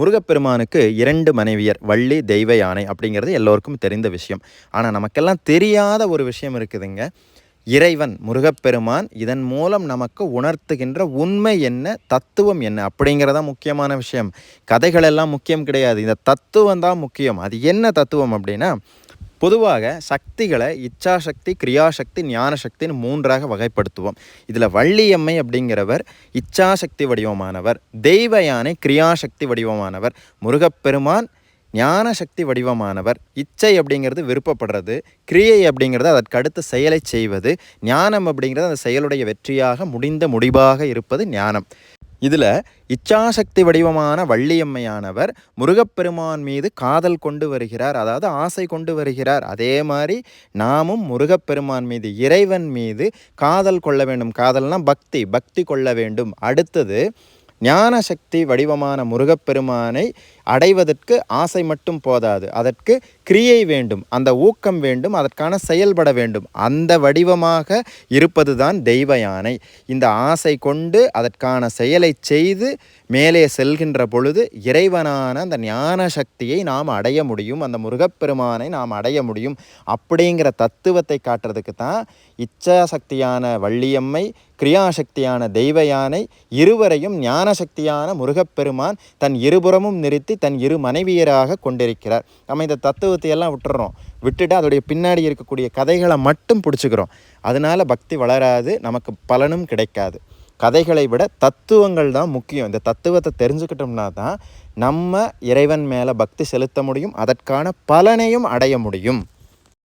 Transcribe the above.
முருகப்பெருமானுக்கு இரண்டு மனைவியர் வள்ளி தெய்வ யானை அப்படிங்கிறது எல்லோருக்கும் தெரிந்த விஷயம். ஆனால் நமக்கெல்லாம் தெரியாத ஒரு விஷயம் இருக்குதுங்க. இறைவன் முருகப்பெருமான் இதன் மூலம் நமக்கு உணர்த்துகின்ற உண்மை என்ன தத்துவம் என்ன அப்படிங்கிறதா முக்கியமான விஷயம். கதைகள் எல்லாம் முக்கியம் கிடையாது. இந்த தத்துவம் தான் முக்கியம். அது என்ன தத்துவம் அப்படின்னா பொதுவாக சக்திகளை இச்சாசக்தி கிரியாசக்தி ஞானசக்தின்னு மூன்றாக வகைப்படுத்துவோம். இதில் வள்ளியம்மை அப்படிங்கிறவர் இச்சாசக்தி வடிவமானவர் தெய்வ யானை கிரியாசக்தி வடிவமானவர் முருகப்பெருமான் ஞானசக்தி வடிவமானவர். இச்சை அப்படிங்கிறது விருப்பப்படுறது கிரியை அப்படிங்கிறது அதற்கு அடுத்த செயலை செய்வது ஞானம் அப்படிங்கிறது அந்த செயலுடைய வெற்றியாக முடிந்த முடிவாக இருப்பது ஞானம். இதில் இச்சாசக்தி வடிவமான வள்ளியம்மையானவர் முருகப்பெருமான் மீது காதல் கொண்டு வருகிறார் அதாவது ஆசை கொண்டு வருகிறார். அதே மாதிரி நாமும் முருகப்பெருமான் மீது இறைவன் மீது காதல் கொள்ள வேண்டும். காதல்னால் பக்தி பக்தி கொள்ள வேண்டும். அடுத்தது ஞானசக்தி வடிவமான முருகப்பெருமானை அடைவதற்கு ஆசை மட்டும் போதாது. அதற்கு கிரியை வேண்டும் அந்த ஊக்கம் வேண்டும் அதற்கான செயல்பட வேண்டும். அந்த வடிவமாக இருப்பது தான் தெய்வ யானை. இந்த ஆசை கொண்டு அதற்கான செயலை செய்து மேலே செல்கின்ற பொழுது இறைவனான அந்த ஞான சக்தியை நாம் அடைய முடியும் அந்த முருகப்பெருமானை நாம் அடைய முடியும். அப்படிங்கிற தத்துவத்தை காட்டுறதுக்கு தான் இச்சாசக்தியான வள்ளியம்மை கிரியாசக்தியான தெய்வ யானை இருவரையும் ஞானசக்தியான முருகப்பெருமான் தன் இருபுறமும் நிறுத்தி தன் இரு மனைவியராக கொண்டிருக்கிறார். நம்ம இந்த தத்துவ எல்லாம் விட்டுறோம். விட்டுட்டு அதோடைய பின்னாடி இருக்கக்கூடிய கதைகளை மட்டும் பிடிச்சிக்கிறோம். அதனால பக்தி வளராது நமக்கு பலனும் கிடைக்காது. கதைகளை விட தத்துவங்கள் தான் முக்கியம். இந்த தத்துவத்தை தெரிஞ்சுக்கிட்டோம்னா தான் நம்ம இறைவன் மேலே பக்தி செலுத்த முடியும். அதற்கான பலனையும் அடைய முடியும்.